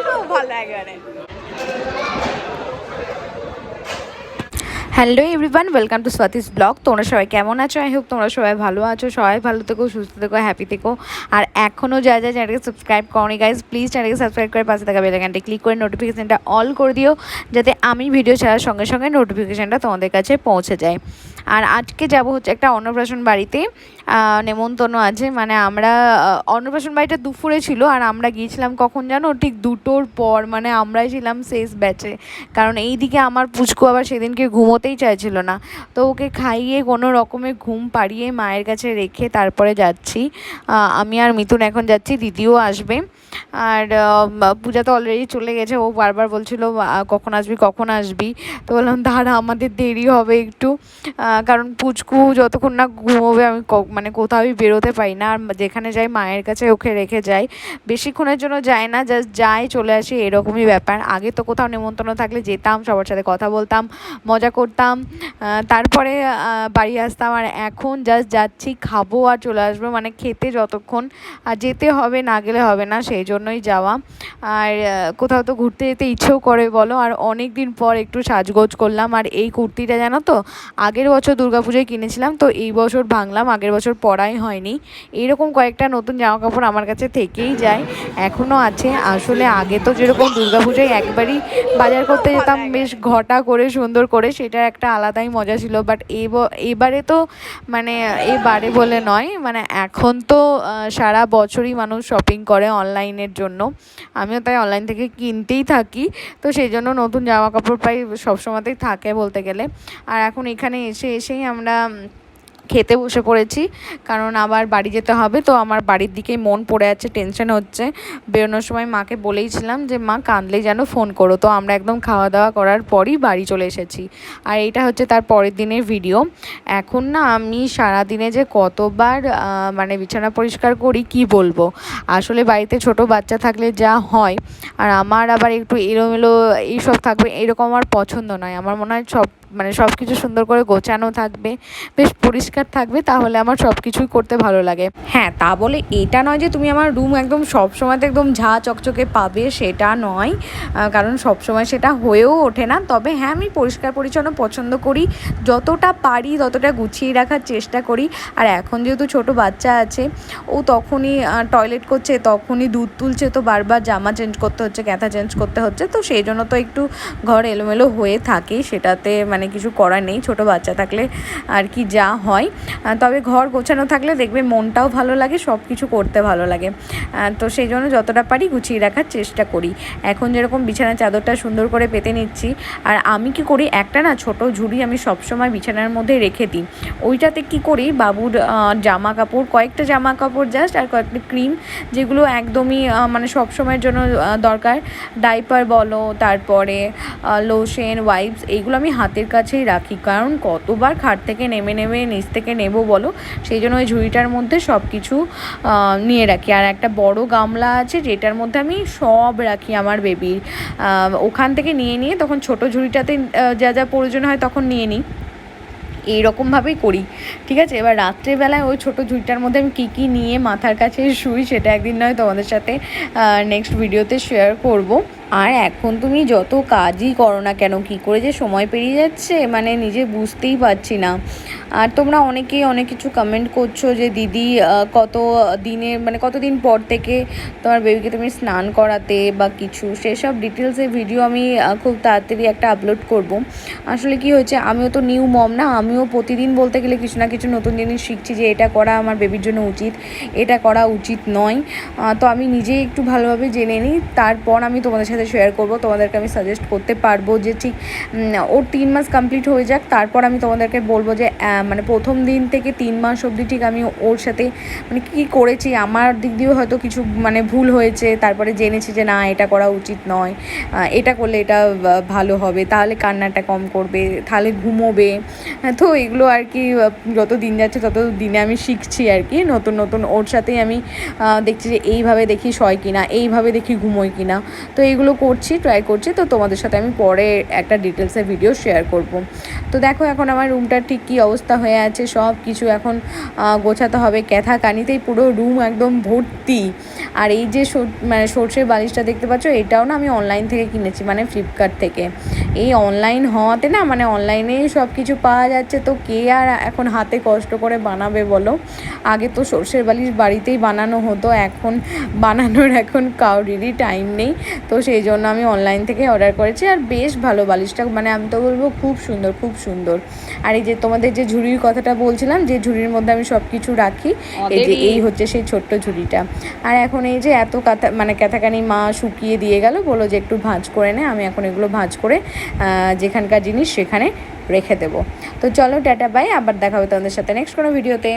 ଭଲ ଲାଗିବନି hello everyone welcome to Swati's blog তোমরা সবাই কেমন আছো? আই হোপ তোমরা সবাই ভালো আছো। সবাই ভালো থেকো, সুস্থ থেকো হ্যাপি থেকো। আর এখনও যা যা চ্যানেলকে সাবস্ক্রাইব করনি গাইজ প্লিজ চ্যানেলকে সাবস্ক্রাইব করে পাশে থাকা বেলাকানটা ক্লিক করে নোটিফিকেশানটা অল করে দিও, যাতে আমি ভিডিও ছাড়ার সঙ্গে সঙ্গে নোটিফিকেশানটা তোমাদের কাছে পৌঁছে যায়। আর আজকে যাব হচ্ছে একটা অন্নপ্রাশন বাড়িতে। নেমন্তন্ন আছে। মানে আমরা অন্নপ্রাশন বাড়িটা দুপুরে ছিল, আর আমরা গিয়েছিলাম কখন জানো? ঠিক দুটোর পর। মানে আমরাই ছিলাম শেষ ব্যাচে কারণ এই দিকে আমার পুচকু আবার সেদিনকে ঘুমোতেই চাইছিল না। তো ওকে খাইয়ে কোনো রকমে ঘুম পাড়িয়ে মায়ের কাছে রেখে তারপরে যাচ্ছি। আমি আর মিথুন এখন যাচ্ছি, দিদিও আসবে। আর পূজা তো অলরেডি চলে গেছে, ও বারবার বলছিল কখন আসবি কখন আসবি? তো বললাম, দাঁড়া, আমাদের দেরি হবে একটু। কারণ পুচকু যতক্ষণ না ঘুমোবে, আমি মানে কোথাওই বেরোতে পারি না। আর যেখানে যাই, মায়ের কাছে ওকে রেখে যাই। বেশিক্ষণের জন্য যাই না জাস্ট যাই, চলে আসি, এরকমই ব্যাপার। আগে তো কোথাও নেমন্তন্ন থাকলে যেতাম, সবার সাথে কথা বলতাম, মজা করতাম। আহ, তারপরে বাড়ি আসতাম। আর এখন জাস্ট যাচ্ছি খাব আর চলে আসব মানে খেতে যতক্ষণ আর যেতে হবে না গেলে হবে না সেই জন্যই যাওয়া। আর কোথাও তো ঘুরতে যেতে ইচ্ছেও করে বলো। আর অনেক দিন পর একটু সাজগোজ করলাম। আর এই কুর্তিটা জানো তো আগের বছর দুর্গাপুজোয় কিনেছিলাম তো এই বছর ভাঙলাম আগের বছর পরাই হয়নি। এইরকম কয়েকটা নতুন জামা কাপড় আমার কাছে থেকেই যায় এখনও আছে। আসলে আগে তো যেরকম দুর্গাপুজোয় একবারই বাজার করতে যেতাম বেশ ঘটা করে সুন্দর করে সেটার একটা আলাদাই মজা ছিল বাট এবারে তো মানে এবারে বলে নয় মানে এখন তো সারা বছরই মানুষ শপিং করে অনলাইনের জন্য। আমিও তাই অনলাইন থেকে কিনতেই থাকি, তো সেই জন্য নতুন জামা কাপড় প্রায় সবসময়তেই থাকে বলতে গেলে। আর এখন এখানে এসে এসেই আমরা খেতে বসে পড়েছি। কারণ আবার বাড়ি যেতে হবে, তো আমার বাড়ির দিকেই মন পড়ে আছে টেনশন হচ্ছে। বেরোনোর সময় মাকে বলেইছিলাম যে, মা, কাঁদলে যেন ফোন করো। তো আমরা একদম খাওয়া দাওয়া করার পরই বাড়ি চলে এসেছি। আর এইটা হচ্ছে তার পরের দিনের ভিডিও এখন না আমি সারা দিনে যে কতবার মানে বিছানা পরিষ্কার করি, কি বলব? আসলে বাড়িতে ছোট বাচ্চা থাকলে যা হয়, আর আমার আবার একটু এলোমেলো এইসব থাকবে, এরকম আমার পছন্দ নয়। আমার মনে হয় সব মানে সব কিছু সুন্দর করে গোছানো থাকবে। বেশ পরিষ্কার থাকবে, তাহলে আমার সব কিছুই করতে ভালো লাগে। হ্যাঁ তা বলে এটা নয় যে তুমি আমার রুম একদম সব সময়তে একদম ঝা চকচকে পাবে, সেটা নয়। কারণ সব সময় সেটা হয়েও ওঠে না। তবে হ্যাঁ আমি পরিষ্কার পরিচ্ছন্ন পছন্দ করি। যতটা পারি ততটা গুছিয়ে রাখার চেষ্টা করি। আর এখন যেহেতু ছোট বাচ্চা আছে, ও তখনই টয়লেট করছে, তখনই দুধ তুলছে, তো বারবার জামা চেঞ্জ করতে হচ্ছে, ক্যাথা চেঞ্জ করতে হচ্ছে। তো সেই জন্য তো একটু ঘর এলোমেলো হয়ে থাকে, সেটাতে মানে কিছু করার নেই। ছোট বাচ্চা থাকলে আর কি যা হয়। আহ, তবে ঘর গোছানো থাকলে দেখবে মনটাও ভালো লাগে সব কিছু করতে ভালো লাগে। তো সেই জন্য যতটা পারি গুছিয়ে রাখার চেষ্টা করি। এখন যেরকম বিছানার চাদরটা সুন্দর করে পেতে নিচ্ছি আর আমি কি করি একটা না ছোট ঝুড়ি আমি সবসময় বিছানার মধ্যে রেখে দিই। ওইটাতে কি করি বাবুর জামা কাপড় কয়েকটা জামা কাপড় জাস্ট আর কয়েকটা ক্রিম যেগুলো একদমই মানে সব সময়ের জন্য দরকার। ডাইপার বলো তারপরে লোশন ওয়াইপস এইগুলো আমি হাতের কাছেই রাখি। কারণ কতবার খাট থেকে নেমে নেমে নিচ থেকে নেব বলো? সেই জন্য ওই ঝুড়িটার মধ্যে সব কিছু নিয়ে রাখি। আর একটা বড় গামলা আছে যেটার মধ্যে আমি সব রাখি আমার বেবির। ওখান থেকে নিয়ে নিয়ে তখন ছোট ঝুড়িটাতে যা যা প্রয়োজন হয় তখন নিয়ে নিই। এইরকমভাবেই করি, ঠিক আছে? এবার রাত্রেবেলায় ওই ছোটো ঝুড়িটার মধ্যে আমি কী কী নিয়ে মাথার কাছে শুই সেটা একদিন নয়, তোমাদের সাথে নেক্সট ভিডিওতে শেয়ার করব। আর এখন তুমি যত কাজই করো না কেন, কী করে যে সময় পেরিয়ে যাচ্ছে মানে নিজে বুঝতেই পারছি না। আর তোমরা অনেকেই অনেক কিছু কমেন্ট করছ যে, দিদি কত দিনে মানে কতদিন পর থেকে তোমার বেবিকে তুমি স্নান করাতে বা কিছু? সেসব ডিটেলসে ভিডিও আমি খুব তাড়াতাড়ি একটা আপলোড করব। আসলে কি হয়েছে, আমিও তো নিউ মম না, আমিও প্রতিদিন বলতে গেলে কিছু না কিছু নতুন জিনিস শিখছি যে, এটা করা আমার বেবির জন্য উচিত, এটা করা উচিত নয়। তো আমি নিজেই একটু ভালোভাবে জেনে নিই, তারপর আমি তোমাদের সাথে শেয়ার করব। তোমাদেরকে আমি সাজেস্ট করতে পারব যে, ঠিক ওর তিন মাস কমপ্লিট হয়ে যাক, তারপর আমি তোমাদেরকে বলব যে মানে প্রথম দিন থেকে তিন মাস অবধি ঠিক আমি ওর সাথে মানে কী করেছি আমার দিক দিয়েও হয়তো কিছু মানে ভুল হয়েছে তারপরে জেনেছি যে না এটা করা উচিত নয় এটা করলে এটা ভালো হবে তাহলে কান্নাটা কম করবে তাহলে ঘুমোবে হ্যাঁ, তো এগুলো আর কি যত দিন যাচ্ছে তত দিনে আমি শিখছি আর কি নতুন নতুন ওর সাথেই আমি দেখছি যে এইভাবে দেখি শয় কিনা এইভাবে দেখি ঘুমোয় কিনা তো এইগুলো করছি ট্রাই করছি তো তোমাদের সাথে আমি পরে একটা ডিটেলসের ভিডিও শেয়ার করব। তো দেখো এখন আমার রুমটার ঠিক কী অবস্থা বস্তা হয়ে আছে, সব কিছু এখন গোছাতে হবে। ক্যাথা কানিতেই পুরো রুম একদম ভর্তি। আর এই যে মানে সর্ষের বালিশটা দেখতে পাচ্ছ, এটাও না আমি অনলাইন থেকে কিনেছি মানে ফ্লিপকার্ট থেকে। এই অনলাইন হওয়াতে না মানে অনলাইনেই সব কিছু পাওয়া যাচ্ছে, তো কে আর এখন হাতে কষ্ট করে বানাবে বলো? আগে তো সর্ষের বালিশ বাড়িতেই বানানো হতো, এখন বানানোর এখন কাউরিরই টাইম নেই। তো সেই জন্য আমি অনলাইন থেকে অর্ডার করেছি, আর বেশ ভালো বালিশটা মানে আমি তো বলব খুব সুন্দর খুব সুন্দর। আর এই যে তোমাদের যে ঝুড়ির কথাটা বলছিলাম যে ঝুড়ির মধ্যে আমি সব কিছু রাখি। এই যে এই হচ্ছে সেই ছোট্ট ঝুড়িটা। আর এখন এই যে এত কথা মানে ক্যাথাকানি মা শুকিয়ে দিয়ে গেল বলো যে একটু ভাঁজ করে নে আমি এখন এগুলো ভাঁজ করে যেখানকার জিনিস সেখানে রেখে দেবো। তো চলো টাটা বাই আবার দেখা হবে তোমাদের সাথে নেক্সট কোনো ভিডিওতে